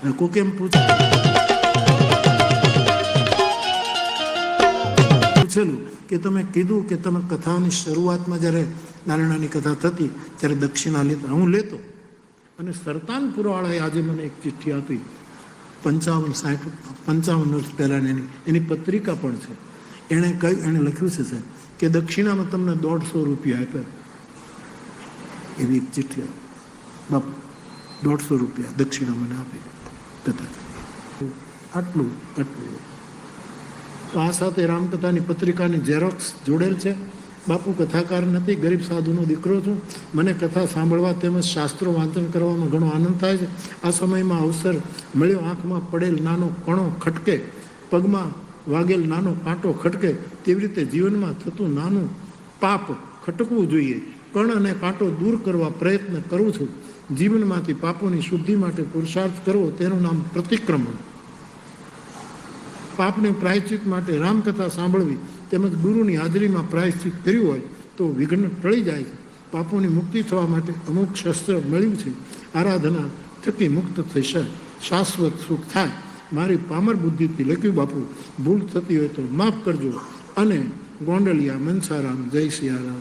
અને કોક એમ પૂછે પૂછેલું કે તમે કીધું કે તમે કથાની શરૂઆતમાં જ્યારે નારાયણાની કથા થતી ત્યારે દક્ષિણા લેતા હું લેતો અને સરતાનપુરવાળાએ આજે મને એક ચિઠ્ઠી આપી પંચાવન સાઠ પંચાવન વર્ષ પહેલાની એની એની પત્રિકા પણ છે એણે કહ્યું એણે લખ્યું છે સાહેબ કે દક્ષિણામાં તમને દોઢસો રૂપિયા આપ્યા એવી એક ચિઠ્ઠી. બાપુ દોઢસો રૂપિયા દક્ષિણા મને આપી કથા. આટલું આટલું. તો આ સાથે રામકથાની પત્રિકાની ઝેરોક્સ જોડેલ છે. બાપુ કથાકાર નથી, ગરીબ સાધુનો દીકરો છું. મને કથા સાંભળવા તેમજ શાસ્ત્રો વાંચન કરવામાં ઘણો આનંદ થાય છે. આ સમયમાં અવસર મળ્યો આંખમાં પડેલ નાનો કણો ખટકે, પગમાં વાગેલ નાનો કાંટો ખટકે, તેવી રીતે જીવનમાં થતું નાનું પાપ ખટકવું જોઈએ. કણ અને કાંટો દૂર કરવા પ્રયત્ન કરું છું. જીવનમાંથી પાપોની શુદ્ધિ માટે પુરુષાર્થ કરવો તેનું નામ પ્રતિક્રમણ. પાપને પ્રાયશ્ચિત માટે રામકથા સાંભળવી તેમજ ગુરુની હાજરીમાં પ્રાયશ્ચિત કર્યું હોય તો વિઘ્ન ટળી જાય છે. પાપોની મુક્તિ થવા માટે અમુક શસ્ત્ર મળ્યું છે. આરાધના થકી મુક્ત થશે. શાશ્વત સુખ થાય. મારી પામર બુદ્ધિથી લખ્યું, બાપુ, ભૂલ થતી હોય તો માફ કરજો અને ગોંડલિયા મનસારામ જય સિયારામ.